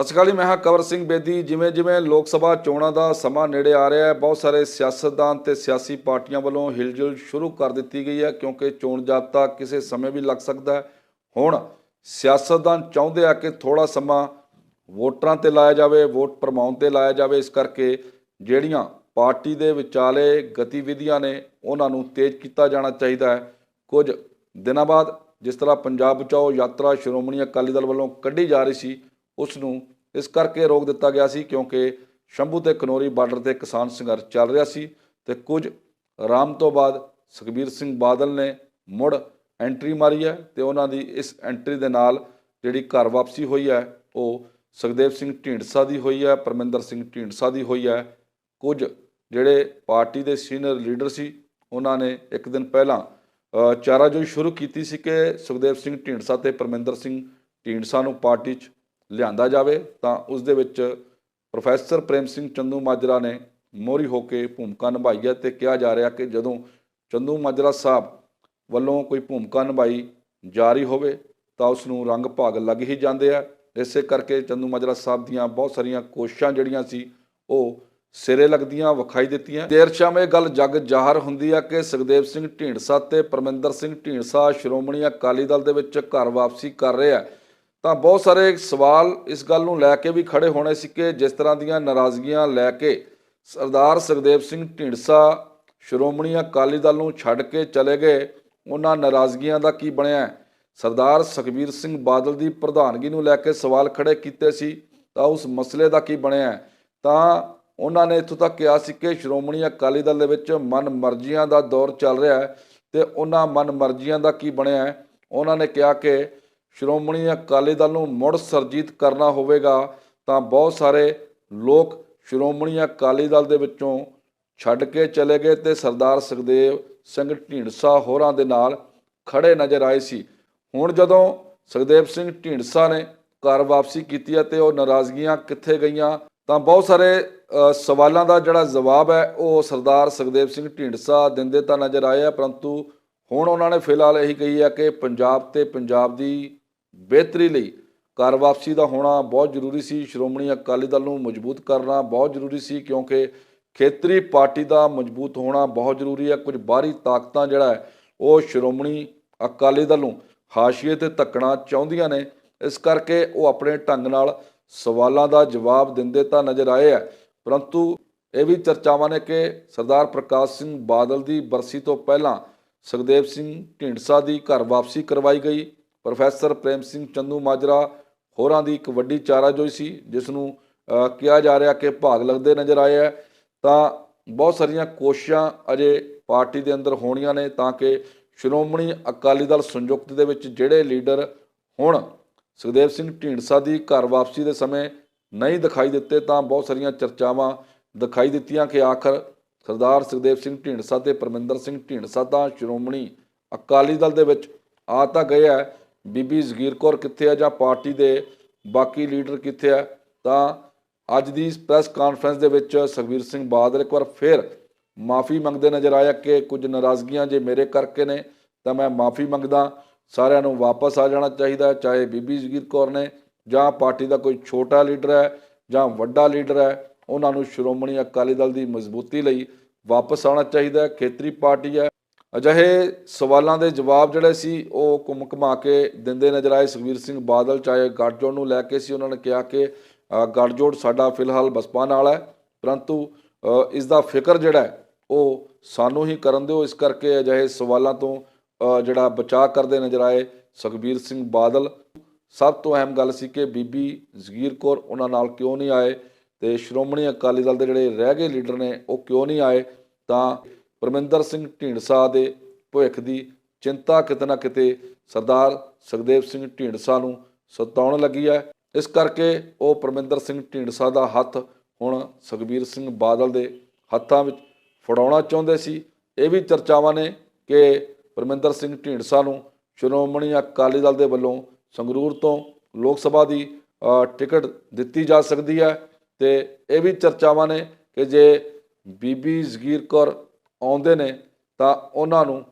ਸਤਿ ਸ਼੍ਰੀ ਅਕਾਲ ਜੀ, ਮੈਂ ਹਾਂ ਕਵਰ ਸਿੰਘ ਬੇਦੀ। ਜਿਵੇਂ ਜਿਵੇਂ ਲੋਕ ਸਭਾ ਚੋਣਾਂ ਦਾ ਸਮਾਂ ਨੇੜੇ ਆ ਰਿਹਾ ਹੈ ਬਹੁਤ ਸਾਰੇ ਸਿਆਸਤਦਾਨ ਤੇ ਸਿਆਸੀ ਪਾਰਟੀਆਂ ਵੱਲੋਂ ਹਿਲਜੁਲ ਸ਼ੁਰੂ ਕਰ ਦਿੱਤੀ ਗਈ ਹੈ ਕਿਉਂਕਿ ਚੋਣ ਜਾਬਤਾ ਕਿਸੇ ਸਮੇਂ ਵੀ ਲੱਗ ਸਕਦਾ ਹੈ। ਹੁਣ ਸਿਆਸਤਦਾਨ ਚਾਹੁੰਦੇ ਆ ਕਿ ਥੋੜਾ ਸਮਾਂ ਵੋਟਰਾਂ ਤੇ ਲਾਇਆ ਜਾਵੇ ਵੋਟ ਪ੍ਰਮਾਉਣ ਤੇ ਲਾਇਆ ਜਾਵੇ। ਇਸ ਕਰਕੇ ਜਿਹੜੀਆਂ ਪਾਰਟੀ ਦੇ ਵਿਚਾਲੇ ਗਤੀਵਿਧੀਆਂ ਨੇ ਉਹਨਾਂ ਨੂੰ ਤੇਜ਼ ਕੀਤਾ ਜਾਣਾ ਚਾਹੀਦਾ ਹੈ। ਕੁਝ ਦਿਨਾਂ ਬਾਅਦ ਜਿਸ ਤਰ੍ਹਾਂ ਪੰਜਾਬ ਬਚਾਓ ਯਾਤਰਾ ਸ਼੍ਰੋਮਣੀ ਅਕਾਲੀ ਦਲ ਵੱਲੋਂ ਕੱਢੀ ਜਾ ਰਹੀ ਸੀ ਉਸ ਨੂੰ ਇਸ ਕਰਕੇ ਰੋਕ ਦਿੱਤਾ ਗਿਆ ਸੀ ਕਿਉਂਕਿ ਸ਼ੰਭੂ ਤੇ ਕਨੋਰੀ ਬਾਰਡਰ ਤੇ ਕਿਸਾਨ ਸੰਘਰਸ਼ ਚੱਲ ਰਿਹਾ ਸੀ ਤੇ ਕੁਝ ਆਰਾਮ ਤੋਂ ਬਾਅਦ ਸੁਖਬੀਰ ਸਿੰਘ ਬਾਦਲ ਨੇ ਮੁੜ ਐਂਟਰੀ ਮਾਰੀ ਹੈ ਤੇ ਉਹਨਾਂ ਦੀ ਇਸ ਐਂਟਰੀ ਦੇ ਨਾਲ ਜਿਹੜੀ ਘਰ ਵਾਪਸੀ ਹੋਈ ਹੈ, ਉਹ ਸੁਖਦੇਵ ਸਿੰਘ ਢੀਂਡਸਾ ਦੀ ਹੋਈ ਹੈ, ਪਰਮਿੰਦਰ ਸਿੰਘ ਢੀਂਡਸਾ ਦੀ ਹੋਈ ਹੈ। ਕੁਝ ਜਿਹੜੇ ਪਾਰਟੀ ਦੇ ਸੀਨੀਅਰ ਲੀਡਰ ਸੀ, ਉਹਨਾਂ ਨੇ ਇੱਕ ਦਿਨ ਪਹਿਲਾਂ ਚਾਰਾਜੋਈ ਸ਼ੁਰੂ ਕੀਤੀ ਸੀ ਕਿ ਸੁਖਦੇਵ ਸਿੰਘ ਢੀਂਡਸਾ ਤੇ ਪਰਮਿੰਦਰ ਸਿੰਘ ਢੀਂਡਸਾ ਨੂੰ ਪਾਰਟੀ 'ਚ ਲਿਆਂਦਾ ਜਾਵੇ, ਤਾਂ ਉਸ ਦੇ ਵਿੱਚ ਪ੍ਰੋਫੈਸਰ ਪ੍ਰੇਮ ਸਿੰਘ ਚੰਦੂ ਮਾਜਰਾ ਨੇ ਮੋਹਰੀ ਹੋ ਕੇ ਭੂਮਿਕਾ ਨਿਭਾਈ ਹੈ ਤੇ ਕਿਹਾ ਜਾ ਰਿਹਾ ਕਿ ਜਦੋਂ ਚੰਦੂ ਮਾਜਰਾ ਸਾਹਿਬ ਵੱਲੋਂ ਕੋਈ ਭੂਮਿਕਾ ਨਿਭਾਈ ਜਾਰੀ ਹੋਵੇ, ਤਾਂ ਉਸ ਨੂੰ ਰੰਗ ਭਾਗ ਲੱਗ ਹੀ ਜਾਂਦੇ ਆ। ਇਸੇ ਕਰਕੇ ਚੰਦੂ ਮਾਜਰਾ ਸਾਹਿਬ ਦੀਆਂ ਬਹੁਤ ਸਾਰੀਆਂ ਕੋਸ਼ਿਸ਼ਾਂ ਜਿਹੜੀਆਂ ਸੀ, ਉਹ ਸਿਰੇ ਲੱਗਦੀਆਂ, ਵਿਖਾਈ ਦਿੱਤੀਆਂ। ਦੇਰ ਸ਼ਾਮ ਇਹ ਗੱਲ ਜਗ ਜ਼ਾਹਰ ਹੁੰਦੀ ਆ ਕਿ ਸੁਖਦੇਵ ਸਿੰਘ ਢੀਂਡਸਾ ਤੇ ਪਰਮਿੰਦਰ ਸਿੰਘ ਢੀਂਡਸਾ ਸ਼੍ਰੋਮਣੀ ਅਕਾਲੀ ਦਲ ਦੇ ਵਿੱਚ ਘਰ ਵਾਪਸੀ ਕਰ ਰਹੇ ਆ। ਤਾਂ ਬਹੁਤ ਸਾਰੇ ਸਵਾਲ ਇਸ ਗੱਲ ਨੂੰ ਲੈ ਕੇ ਵੀ ਖੜੇ ਹੋਣੇ ਸੀ ਕਿ ਜਿਸ ਤਰ੍ਹਾਂ ਦੀਆਂ ਨਾਰਾਜ਼ਗੀਆਂ ਲੈ ਕੇ ਸਰਦਾਰ ਸੁਖਦੇਵ ਸਿੰਘ ਢੀਂਡਸਾ, ਸ਼੍ਰੋਮਣੀ ਅਕਾਲੀ ਦਲ ਨੂੰ ਛੱਡ ਕੇ ਚਲੇ ਗਏ, ਉਹਨਾਂ ਨਾਰਾਜ਼ਗੀਆਂ ਦਾ ਕੀ ਬਣਿਆ? ਸਰਦਾਰ ਸੁਖਬੀਰ ਸਿੰਘ ਬਾਦਲ ਦੀ ਪ੍ਰਧਾਨਗੀ ਨੂੰ ਲੈ ਕੇ ਸਵਾਲ ਖੜੇ ਕੀਤੇ ਸੀ, ਤਾਂ ਉਸ ਮਸਲੇ ਦਾ ਕੀ ਬਣਿਆ? ਤਾਂ ਉਹਨਾਂ ਨੇ ਇੱਥੋਂ ਤੱਕ ਕਿਹਾ ਸੀ ਕਿ ਸ਼੍ਰੋਮਣੀ ਅਕਾਲੀ ਦਲ ਦੇ ਵਿੱਚ ਮਨ ਮਰਜ਼ੀਆਂ ਦਾ ਦੌਰ ਚੱਲ ਰਿਹਾ ਹੈ ਤੇ ਉਹਨਾਂ ਮਨ ਮਰਜ਼ੀਆਂ ਦਾ ਕੀ ਬਣਿਆ ਉਹਨਾਂ ਨੇ ਕਿਹਾ ਕਿ ਸ਼੍ਰੋਮਣੀ ਅਕਾਲੀ ਦਲ ਨੂੰ ਮੁੜ ਸਰਜੀਤ ਕਰਨਾ ਹੋਵੇਗਾ, ਤਾਂ ਬਹੁਤ ਸਾਰੇ ਲੋਕ ਸ਼੍ਰੋਮਣੀ ਅਕਾਲੀ ਦਲ ਦੇ ਵਿੱਚੋਂ ਛੱਡ ਕੇ ਚਲੇ ਗਏ ਤੇ ਸਰਦਾਰ ਸੁਖਦੇਵ ਸਿੰਘ ਢੀਂਡਸਾ ਹੋਰਾਂ ਦੇ ਨਾਲ ਖੜੇ ਨਜ਼ਰ ਆਏ ਸੀ। ਹੁਣ ਜਦੋਂ ਸੁਖਦੇਵ ਸਿੰਘ ਢੀਂਡਸਾ ਨੇ ਘਰ ਵਾਪਸੀ ਕੀਤੀ ਹੈ ਤੇ ਉਹ ਨਾਰਾਜ਼ਗੀਆਂ ਕਿੱਥੇ ਗਈਆਂ, ਤਾਂ ਬਹੁਤ ਸਾਰੇ ਸਵਾਲਾਂ ਦਾ ਜਿਹੜਾ ਜਵਾਬ ਹੈ, ਉਹ ਸਰਦਾਰ ਸੁਖਦੇਵ ਸਿੰਘ ਢੀਂਡਸਾ ਦਿੰਦੇ ਤਾਂ ਨਜ਼ਰ ਆਏ ਆ, ਪਰੰਤੂ ਹੁਣ ਉਹਨਾਂ ਨੇ ਫਿਲਹਾਲ ਇਹੀ ਕਹੀ ਹੈ ਕਿ ਪੰਜਾਬ ਤੇ ਪੰਜਾਬ ਦੀ ਬਿਹਤਰੀ ਲਈ ਘਰ ਵਾਪਸੀ ਦਾ ਹੋਣਾ ਬਹੁਤ ਜ਼ਰੂਰੀ ਸੀ। ਸ਼੍ਰੋਮਣੀ ਅਕਾਲੀ ਦਲ ਨੂੰ ਮਜ਼ਬੂਤ ਕਰਨਾ ਬਹੁਤ ਜ਼ਰੂਰੀ ਸੀ ਕਿਉਂਕਿ ਖੇਤਰੀ ਪਾਰਟੀ ਦਾ ਮਜ਼ਬੂਤ ਹੋਣਾ ਬਹੁਤ ਜ਼ਰੂਰੀ ਹੈ। ਕੁਝ ਬਾਹਰੀ ਤਾਕਤਾਂ ਜਿਹੜਾ ਹੈ, ਉਹ ਸ਼੍ਰੋਮਣੀ ਅਕਾਲੀ ਦਲ ਨੂੰ ਹਾਸ਼ੀਏ ਤੇ ਧੱਕਣਾ ਚਾਹੁੰਦੀਆਂ ਨੇ। ਇਸ ਕਰਕੇ ਉਹ ਆਪਣੇ ਢੰਗ ਨਾਲ ਸਵਾਲਾਂ ਦਾ ਜਵਾਬ ਦਿੰਦੇ ਤਾਂ ਨਜ਼ਰ ਆਏ ਆ ਪਰੰਤੂ ਇਹ ਵੀ ਚਰਚਾਵਾਂ ਨੇ ਕਿ ਸਰਦਾਰ ਪ੍ਰਕਾਸ਼ ਸਿੰਘ ਬਾਦਲ ਦੀ ਬਰਸੀ ਤੋਂ ਪਹਿਲਾਂ ਸੁਖਦੇਵ ਸਿੰਘ ਢੀਂਡਸਾ ਦੀ ਘਰ ਵਾਪਸੀ ਕਰਵਾਈ ਗਈ। ਪ੍ਰੋਫੈਸਰ ਪ੍ਰੇਮ ਸਿੰਘ ਚੰਦੂ ਮਾਜਰਾ ਹੋਰਾਂ ਦੀ ਇੱਕ ਵੱਡੀ ਚਾਰਾਜੋਈ ਸੀ, ਜਿਸ ਨੂੰ ਕਿਹਾ ਜਾ ਰਿਹਾ ਕਿ ਭਾਗ ਲੱਗਦੇ ਨਜ਼ਰ ਆਏ ਹੈ। ਤਾਂ ਬਹੁਤ ਸਾਰੀਆਂ ਕੋਸ਼ਿਸ਼ਾਂ ਅਜੇ ਪਾਰਟੀ ਦੇ ਅੰਦਰ ਹੋਣੀਆਂ ਨੇ ਤਾਂ ਕਿ ਸ਼੍ਰੋਮਣੀ ਅਕਾਲੀ ਦਲ ਸੰਯੁਕਤ ਦੇ ਵਿੱਚ ਜਿਹੜੇ ਲੀਡਰ ਹੁਣ ਸੁਖਦੇਵ ਸਿੰਘ ਢੀਂਡਸਾ ਦੀ ਘਰ ਵਾਪਸੀ ਦੇ ਸਮੇਂ ਨਹੀਂ ਦਿਖਾਈ ਦਿੱਤੇ, ਤਾਂ ਬਹੁਤ ਸਾਰੀਆਂ ਚਰਚਾਵਾਂ ਦਿਖਾਈ ਦਿੱਤੀਆਂ ਕਿ ਆਖਰ ਸਰਦਾਰ ਸੁਖਦੇਵ ਸਿੰਘ ਢੀਂਡਸਾ ਤੇ ਪਰਮਿੰਦਰ ਸਿੰਘ ਢੀਂਡਸਾ ਤਾਂ ਸ਼੍ਰੋਮਣੀ ਅਕਾਲੀ ਦਲ ਦੇ ਵਿੱਚ ਆ ਤਾਂ ਗਏ ਹੈ ਬੀਬੀ ਜ਼ਗੀਰ ਕੌਰ ਕਿੱਥੇ ਆ ਜਾਂ ਪਾਰਟੀ ਦੇ ਬਾਕੀ ਲੀਡਰ ਕਿੱਥੇ ਆ, ਤਾਂ ਅੱਜ ਦੀ ਪ੍ਰੈਸ ਕਾਨਫਰੰਸ ਦੇ ਵਿੱਚ ਸੁਖਬੀਰ ਸਿੰਘ ਬਾਦਲ ਇੱਕ ਵਾਰ ਫਿਰ ਮਾਫੀ ਮੰਗਦੇ ਨਜ਼ਰ ਆਇਆ ਕਿ ਕੁਝ ਨਾਰਾਜ਼ਗੀਆਂ ਜੇ ਮੇਰੇ ਕਰਕੇ ਨੇ, ਤਾਂ ਮੈਂ ਮਾਫੀ ਮੰਗਦਾ, ਸਾਰਿਆਂ ਨੂੰ ਵਾਪਸ ਆ ਜਾਣਾ ਚਾਹੀਦਾ ਚਾਹੇ ਬੀਬੀ ਜ਼ਗੀਰ ਕੌਰ ਨੇ ਜਾਂ ਪਾਰਟੀ ਦਾ ਕੋਈ ਛੋਟਾ ਲੀਡਰ ਹੈ ਜਾਂ ਵੱਡਾ ਲੀਡਰ ਹੈ, ਉਹਨਾਂ ਨੂੰ ਸ਼੍ਰੋਮਣੀ ਅਕਾਲੀ ਦਲ ਦੀ ਮਜ਼ਬੂਤੀ ਲਈ ਵਾਪਸ ਆਉਣਾ ਚਾਹੀਦਾ ਖੇਤਰੀ ਪਾਰਟੀ ਹੈ ਅਜਿਹੇ ਸਵਾਲਾਂ ਦੇ ਜਵਾਬ ਜਿਹੜੇ ਸੀ ਉਹ ਘੁੰਮ ਘੁਮਾ ਕੇ ਦਿੰਦੇ ਨਜ਼ਰ ਆਏ। ਸੁਖਬੀਰ ਸਿੰਘ ਬਾਦਲ ਚਾਹੇ ਗੱਠਜੋੜ ਨੂੰ ਲੈ ਕੇ ਸੀ ਉਹਨਾਂ ਨੇ ਕਿਹਾ ਕਿ ਅ, ਗੱਠਜੋੜ ਸਾਡਾ ਫਿਲਹਾਲ ਬਸਪਾ ਨਾਲ ਹੈ ਪਰੰਤੂ ਅ, ਇਸ ਦਾ ਫਿਕਰ ਜਿਹੜਾ ਉਹ ਸਾਨੂੰ ਹੀ ਕਰਨ ਦਿਓ। ਇਸ ਕਰਕੇ ਅਜਿਹੇ ਸਵਾਲਾਂ ਤੋਂ ਜਿਹੜਾ ਬਚਾਅ ਕਰਦੇ ਨਜ਼ਰ ਆਏ ਸੁਖਬੀਰ ਸਿੰਘ ਬਾਦਲ। ਸਭ ਤੋਂ ਅਹਿਮ ਗੱਲ ਸੀ ਕਿ ਬੀਬੀ ਜ਼ਗੀਰ ਕੌਰ ਉਹਨਾਂ ਨਾਲ ਕਿਉਂ ਨਹੀਂ ਆਏ ਤੇ ਸ਼੍ਰੋਮਣੀ ਅਕਾਲੀ ਦਲ ਦੇ ਜਿਹੜੇ ਰਹਿ ਗਏ ਲੀਡਰ ਨੇ ਉਹ ਕਿਉਂ ਨਹੀਂ ਆਏ? ਤਾਂ ਪਰਮਿੰਦਰ ਸਿੰਘ ਢੀਂਡਸਾ ਦੇ ਭਵਿੱਖ ਦੀ ਚਿੰਤਾ ਕਿਤੇ ਨਾ ਕਿਤੇ ਸਰਦਾਰ ਸੁਖਦੇਵ ਸਿੰਘ ਢੀਂਡਸਾ ਨੂੰ ਸਤਾਉਣ ਲੱਗੀ ਹੈ। ਇਸ ਕਰਕੇ ਉਹ ਪਰਮਿੰਦਰ ਸਿੰਘ ਢੀਂਡਸਾ ਦਾ ਹੱਥ ਹੁਣ ਸੁਖਬੀਰ ਸਿੰਘ ਬਾਦਲ ਦੇ ਹੱਥਾਂ ਵਿੱਚ ਫੜਾਉਣਾ ਚਾਹੁੰਦੇ ਸੀ। ਇਹ ਵੀ ਚਰਚਾਵਾਂ ਨੇ ਕਿ ਪਰਮਿੰਦਰ ਸਿੰਘ ਢੀਂਡਸਾ ਨੂੰ ਸ਼੍ਰੋਮਣੀ ਅਕਾਲੀ ਦਲ ਦੇ ਵੱਲੋਂ ਸੰਗਰੂਰ ਤੋਂ ਲੋਕ ਸਭਾ ਦੀ ਟਿਕਟ ਦਿੱਤੀ ਜਾ ਸਕਦੀ ਹੈ ਤੇ ਇਹ ਵੀ ਚਰਚਾਵਾਂ ਨੇ ਕਿ ਜੇ ਬੀਬੀ ਜ਼ਗੀਰ ਕੌਰ ਆਉਂਦੇ ਨੇ ਤਾਂ ਉਹਨਾਂ ਨੂੰ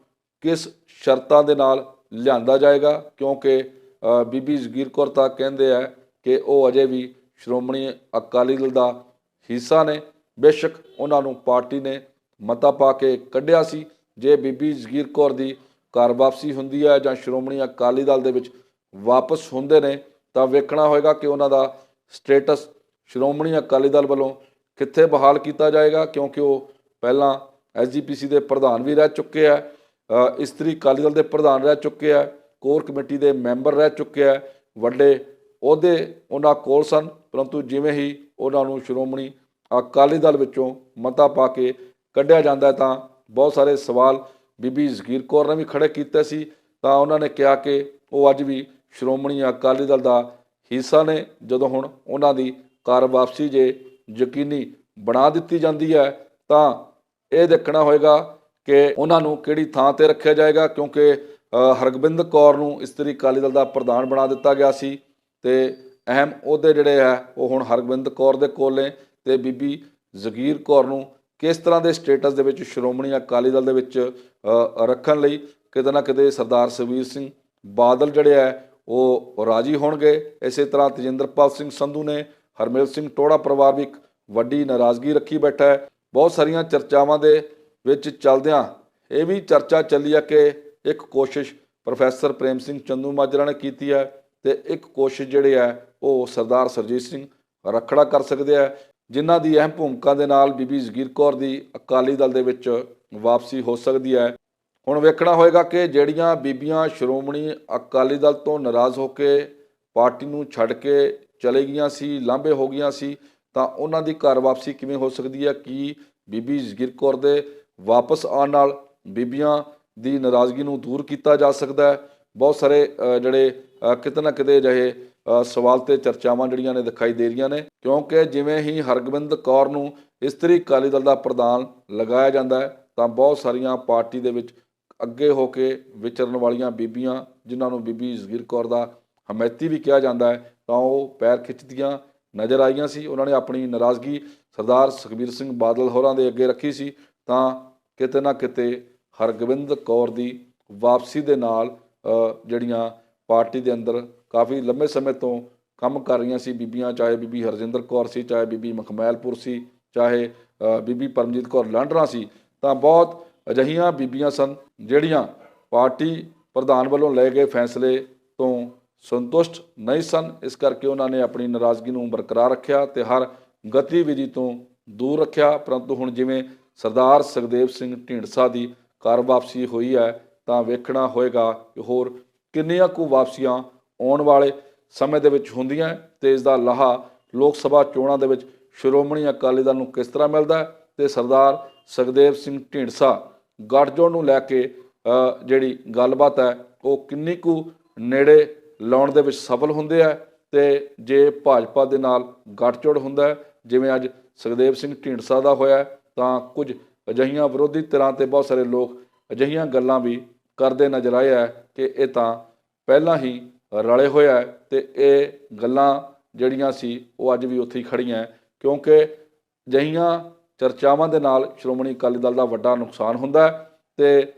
ਕਿਸ ਸ਼ਰਤਾਂ ਦੇ ਨਾਲ ਲਿਆਂਦਾ ਜਾਏਗਾ? ਕਿਉਂਕਿ ਬੀਬੀ ਜ਼ਗੀਰ ਕੌਰ ਤਾਂ ਕਹਿੰਦੇ ਆ ਕਿ ਉਹ ਅਜੇ ਵੀ ਸ਼੍ਰੋਮਣੀ ਅਕਾਲੀ ਦਲ ਦਾ ਹਿੱਸਾ ਨੇ। ਬੇਸ਼ੱਕ ਉਹਨਾਂ ਨੂੰ ਪਾਰਟੀ ਨੇ ਮਤਾ ਪਾ ਕੇ ਕੱਢਿਆ ਸੀ। ਜੇ ਬੀਬੀ ਜਗੀਰ ਕੌਰ ਦੀ ਘਰ ਵਾਪਸੀ ਹੁੰਦੀ ਹੈ ਜਾਂ ਸ਼੍ਰੋਮਣੀ ਅਕਾਲੀ ਦਲ ਦੇ ਵਿੱਚ ਵਾਪਸ ਹੁੰਦੇ ਨੇ, ਤਾਂ ਵੇਖਣਾ ਹੋਏਗਾ ਕਿ ਉਹਨਾਂ ਦਾ ਸਟੇਟਸ ਸ਼੍ਰੋਮਣੀ ਅਕਾਲੀ ਦਲ ਵੱਲੋਂ ਕਿੱਥੇ ਬਹਾਲ ਕੀਤਾ ਜਾਏਗਾ। ਕਿਉਂਕਿ ਉਹ ਪਹਿਲਾਂ ਐਸਜੀਪੀਸੀ ਦੇ ਪ੍ਰਧਾਨ ਵੀ ਰਹਿ ਚੁੱਕੇ ਆ ਇਸਤਰੀ ਅਕਾਲੀ ਦਲ ਦੇ ਪ੍ਰਧਾਨ ਰਹਿ ਚੁੱਕੇ ਆ, ਕੋਰ ਕਮੇਟੀ ਦੇ ਮੈਂਬਰ ਰਹਿ ਚੁੱਕੇ ਆ, ਵੱਡੇ ਅਹੁਦੇ ਉਹਨਾਂ ਕੋਲ ਸਨ, ਪਰੰਤੂ ਜਿਵੇਂ ਹੀ ਉਹਨਾਂ ਨੂੰ ਸ਼੍ਰੋਮਣੀ ਅਕਾਲੀ ਦਲ ਵਿੱਚੋਂ ਮਤਾ ਪਾ ਕੇ ਕੱਢਿਆ ਜਾਂਦਾ ਤਾਂ ਬਹੁਤ ਸਾਰੇ ਸਵਾਲ ਬੀਬੀ ਜ਼ਗੀਰ ਕੌਰ ਨੇ ਵੀ ਖੜੇ ਕੀਤੇ ਸੀ, ਤਾਂ ਉਹਨਾਂ ਨੇ ਕਿਹਾ ਕਿ ਉਹ ਅੱਜ ਵੀ ਸ਼੍ਰੋਮਣੀ ਅਕਾਲੀ ਦਲ ਦਾ ਹਿੱਸਾ ਨੇ, ਜਦੋਂ ਹੁਣ ਉਹਨਾਂ ਦੀ ਕਾਰ ਵਾਪਸੀ ਜੇ ਯਕੀਨੀ ਬਣਾ ਦਿੱਤੀ ਜਾਂਦੀ ਹੈ, ਤਾਂ ਇਹ ਦੇਖਣਾ ਹੋਏਗਾ ਕਿ ਉਹਨਾਂ ਨੂੰ ਕਿਹੜੀ ਥਾਂ ਤੇ ਰੱਖਿਆ ਜਾਏਗਾ ਕਿਉਂਕਿ ਅ, ਹਰਗੋਬਿੰਦ ਕੌਰ ਨੂੰ ਇਸਤਰੀ ਅਕਾਲੀ ਦਲ ਦਾ ਪ੍ਰਧਾਨ ਬਣਾ ਦਿੱਤਾ ਗਿਆ ਸੀ ਤੇ ਅਹਿਮ ਅਹੁਦੇ ਜਿਹੜੇ ਆ ਉਹ ਹੁਣ ਹਰਗੋਬਿੰਦ ਕੌਰ ਦੇ ਕੋਲ ਨੇ ਤੇ ਬੀਬੀ ਜ਼ਗੀਰ ਕੌਰ ਨੂੰ ਕਿਸ ਤਰ੍ਹਾਂ ਦੇ ਸਟੇਟਸ ਦੇ ਵਿੱਚ ਸ਼੍ਰੋਮਣੀ ਅਕਾਲੀ ਦਲ ਦੇ ਵਿੱਚ ਰੱਖਣ ਲਈ ਕਿਤੇ ਨਾ ਕਿਤੇ ਸਰਦਾਰ ਸੁਖਬੀਰ ਸਿੰਘ ਬਾਦਲ ਜਿਹੜੇ ਆ ਉਹ ਰਾਜੀ ਹੋਣਗੇ। ਇਸੇ ਤਰ੍ਹਾਂ ਤਜਿੰਦਰਪਾਲ ਸਿੰਘ ਸੰਧੂ ਨੇ ਹਰਮੇਲ ਸਿੰਘ ਟੋੜਾ ਪਰਿਵਾਰ ਵੀ ਇੱਕ ਵੱਡੀ ਨਾਰਾਜ਼ਗੀ ਰੱਖੀ ਬੈਠਾ ਹੈ। ਬਹੁਤ ਸਾਰੀਆਂ ਚਰਚਾਵਾਂ ਦੇ ਵਿੱਚ ਚੱਲਦਿਆਂ ਇਹ ਵੀ ਚਰਚਾ ਚੱਲੀ ਹੈ ਕਿ ਇੱਕ ਕੋਸ਼ਿਸ਼ ਪ੍ਰੋਫੈਸਰ ਪ੍ਰੇਮ ਸਿੰਘ ਚੰਦੂ ਮਾਜਰਾ ਨੇ ਕੀਤੀ ਹੈ ਤੇ ਇੱਕ ਕੋਸ਼ਿਸ਼ ਜਿਹੜੀ ਹੈ ਉਹ ਸਰਦਾਰ ਸਰਜੀਤ ਸਿੰਘ ਰਖੜਾ ਕਰ ਸਕਦੇ ਆ, ਜਿਨ੍ਹਾਂ ਦੀ ਅਹਿਮ ਭੂਮਿਕਾ ਦੇ ਨਾਲ ਬੀਬੀ ਜ਼ਗੀਰ ਕੌਰ ਦੀ ਅਕਾਲੀ ਦਲ ਦੇ ਵਿੱਚ ਵਾਪਸੀ ਹੋ ਸਕਦੀ ਹੈ। ਹੁਣ ਵੇਖਣਾ ਹੋਏਗਾ ਕਿ ਜਿਹੜੀਆਂ ਬੀਬੀਆਂ ਸ਼੍ਰੋਮਣੀ ਅਕਾਲੀ ਦਲ ਤੋਂ ਨਾਰਾਜ਼ ਹੋ ਕੇ ਪਾਰਟੀ ਨੂੰ ਛੱਡ ਕੇ ਚਲੇ ਗਈਆਂ ਸੀ, ਲਾਂਭੇ ਹੋ ਗਈਆਂ ਸੀ ਤਾਂ ਉਹਨਾਂ ਦੀ ਘਰ ਵਾਪਸੀ ਕਿਵੇਂ ਹੋ ਸਕਦੀ ਹੈ? ਕੀ ਬੀਬੀ ਜ਼ਗੀਰ ਕੌਰ ਦੇ ਵਾਪਸ ਆਉਣ ਨਾਲ ਬੀਬੀਆਂ ਦੀ ਨਾਰਾਜ਼ਗੀ ਨੂੰ ਦੂਰ ਕੀਤਾ ਜਾ ਸਕਦਾ ਹੈ? ਬਹੁਤ ਸਾਰੇ ਜਿਹੜੇ ਕਿਤੇ ਨਾ ਕਿਤੇ ਅਜਿਹੇ ਸਵਾਲ ਤੇ ਚਰਚਾਵਾਂ ਜਿਹੜੀਆਂ ਨੇ ਦਿਖਾਈ ਦੇ ਰਹੀਆਂ ਨੇ। ਕਿਉਂਕਿ ਜਿਵੇਂ ਹੀ ਹਰਗੋਬਿੰਦ ਕੌਰ ਨੂੰ ਇਸਤਰੀ ਅਕਾਲੀ ਦਲ ਦਾ ਪ੍ਰਧਾਨ ਲਗਾਇਆ ਜਾਂਦਾ ਹੈ, ਤਾਂ ਬਹੁਤ ਸਾਰੀਆਂ ਪਾਰਟੀ ਦੇ ਵਿੱਚ ਅੱਗੇ ਹੋ ਕੇ ਵਿਚਰਨ ਵਾਲੀਆਂ ਬੀਬੀਆਂ, ਜਿਨ੍ਹਾਂ ਨੂੰ ਬੀਬੀ ਜ਼ਗੀਰ ਕੌਰ ਦਾ ਹਮਾਇਤੀ ਵੀ ਕਿਹਾ ਜਾਂਦਾ ਹੈ, ਤਾਂ ਉਹ ਪੈਰ ਖਿੱਚਦੀਆਂ ਨਜ਼ਰ ਆਈਆਂ ਸੀ। ਉਹਨਾਂ ਨੇ ਆਪਣੀ ਨਾਰਾਜ਼ਗੀ ਸਰਦਾਰ ਸੁਖਬੀਰ ਸਿੰਘ ਬਾਦਲ ਹੋਰਾਂ ਦੇ ਅੱਗੇ ਰੱਖੀ ਸੀ। ਤਾਂ ਕਿਤੇ ਨਾ ਕਿਤੇ ਹਰਗੋਬਿੰਦ ਕੌਰ ਦੀ ਵਾਪਸੀ ਦੇ ਨਾਲ ਜਿਹੜੀਆਂ ਪਾਰਟੀ ਦੇ ਅੰਦਰ ਕਾਫੀ ਲੰਮੇ ਸਮੇਂ ਤੋਂ ਕੰਮ ਕਰ ਰਹੀਆਂ ਸੀ ਬੀਬੀਆਂ, ਚਾਹੇ ਬੀਬੀ ਹਰਜਿੰਦਰ ਕੌਰ ਸੀ, ਚਾਹੇ ਬੀਬੀ ਮਖਮੈਲਪੁਰ ਸੀ, ਚਾਹੇ ਬੀਬੀ ਪਰਮਜੀਤ ਕੌਰ ਲਾਂਡਰਾ ਸੀ, ਤਾਂ ਬਹੁਤ ਅਜਿਹੀਆਂ ਬੀਬੀਆਂ ਸਨ, ਜਿਹੜੀਆਂ ਪਾਰਟੀ ਪ੍ਰਧਾਨ ਵੱਲੋਂ ਲਏ ਗਏ ਫੈਸਲੇ ਤੋਂ ਸੰਤੁਸ਼ਟ ਨਹੀਂ ਸਨ। ਇਸ ਕਰਕੇ ਉਹਨਾਂ ਨੇ ਆਪਣੀ ਨਾਰਾਜ਼ਗੀ ਨੂੰ ਬਰਕਰਾਰ ਰੱਖਿਆ ਤੇ ਹਰ ਗਤੀਵਿਧੀ ਤੋਂ ਦੂਰ ਰੱਖਿਆ। ਪਰੰਤੂ ਹੁਣ ਜਿਵੇਂ ਸਰਦਾਰ ਸੁਖਦੇਵ ਸਿੰਘ ਢੀਂਡਸਾ ਦੀ ਘਰ ਵਾਪਸੀ ਹੋਈ ਹੈ, ਤਾਂ ਵੇਖਣਾ ਹੋਏਗਾ ਕਿ ਹੋਰ ਕਿੰਨੀਆਂ ਕੁ ਵਾਪਸੀਆਂ ਆਉਣ ਵਾਲੇ ਸਮੇਂ ਦੇ ਵਿੱਚ ਹੁੰਦੀਆਂ ਹੈ ਤੇ ਇਸ ਦਾ ਲਾਹਾ ਲੋਕ ਸਭਾ ਚੋਣਾਂ ਦੇ ਵਿੱਚ ਸ਼੍ਰੋਮਣੀ ਅਕਾਲੀ ਦਲ ਨੂੰ ਕਿਸ ਤਰ੍ਹਾਂ ਮਿਲਦਾ ਹੈ ਤੇ ਸਰਦਾਰ ਸੁਖਦੇਵ ਸਿੰਘ ਢੀਂਡਸਾ ਗੱਠਜੋੜ ਨੂੰ ਲੈ ਕੇ ਜਿਹੜੀ ਗੱਲਬਾਤ ਹੈ, ਉਹ ਕਿੰਨੀ ਕੁ ਨੇੜੇ ਲਾਉਣ ਦੇ ਵਿੱਚ ਸਫਲ ਹੁੰਦੇ ਆ ਤੇ ਜੇ ਭਾਜਪਾ ਦੇ ਨਾਲ ਗੱਠਜੋੜ ਹੁੰਦਾ ਜਿਵੇਂ ਅੱਜ ਸੁਖਦੇਵ ਸਿੰਘ ਢੀਂਡਸਾ ਦਾ ਹੋਇਆ ਤਾਂ ਕੁਝ ਅਜਿਹੀਆਂ ਵਿਰੋਧੀ ਧਿਰਾਂ ਤੇ ਬਹੁਤ ਸਾਰੇ ਲੋਕ ਅਜਿਹੀਆਂ ਗੱਲਾਂ ਵੀ ਕਰਦੇ ਨਜ਼ਰ ਆਏ ਆ ਕਿ ਇਹ ਤਾਂ ਪਹਿਲਾਂ ਹੀ ਰਲੇ ਹੋਇਆ ਹੈ ਤੇ ਇਹ ਗੱਲਾਂ ਜਿਹੜੀਆਂ ਸੀ ਉਹ ਅੱਜ ਵੀ ਉੱਥੇ ਹੀ ਖੜੀਆਂ ਕਿਉਂਕਿ ਅਜਿਹੀਆਂ ਚਰਚਾਵਾਂ ਦੇ ਨਾਲ ਸ਼੍ਰੋਮਣੀ ਅਕਾਲੀ ਦਲ ਦਾ ਵੱਡਾ ਨੁਕਸਾਨ ਹੁੰਦਾ ਹੈ ਤੇ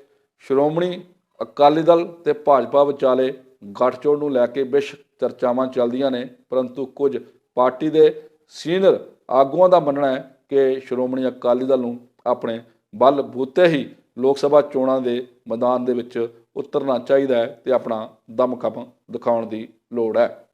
ਸ਼੍ਰੋਮਣੀ ਅਕਾਲੀ ਦਲ ਤੇ ਭਾਜਪਾ ਵਿਚਾਲੇ ਗੱਠਜੋੜ ਨੂੰ ਲੈ ਕੇ ਬੇਸ਼ੱਕ ਚਰਚਾਵਾਂ ਚੱਲਦੀਆਂ ਨੇ, ਪਰੰਤੂ ਕੁਝ ਪਾਰਟੀ ਦੇ ਸੀਨੀਅਰ ਆਗੂਆਂ ਦਾ ਮੰਨਣਾ ਹੈ ਕਿ ਸ਼੍ਰੋਮਣੀ ਅਕਾਲੀ ਦਲ ਨੂੰ ਆਪਣੇ ਬਲ ਬੂਤੇ ਹੀ ਲੋਕ ਸਭਾ ਚੋਣਾਂ ਦੇ ਮੈਦਾਨ ਦੇ ਵਿੱਚ ਉਤਰਨਾ ਚਾਹੀਦਾ ਹੈ ਤੇ ਆਪਣਾ ਦਮਖਮ ਦਿਖਾਉਣ ਦੀ ਲੋੜ ਹੈ।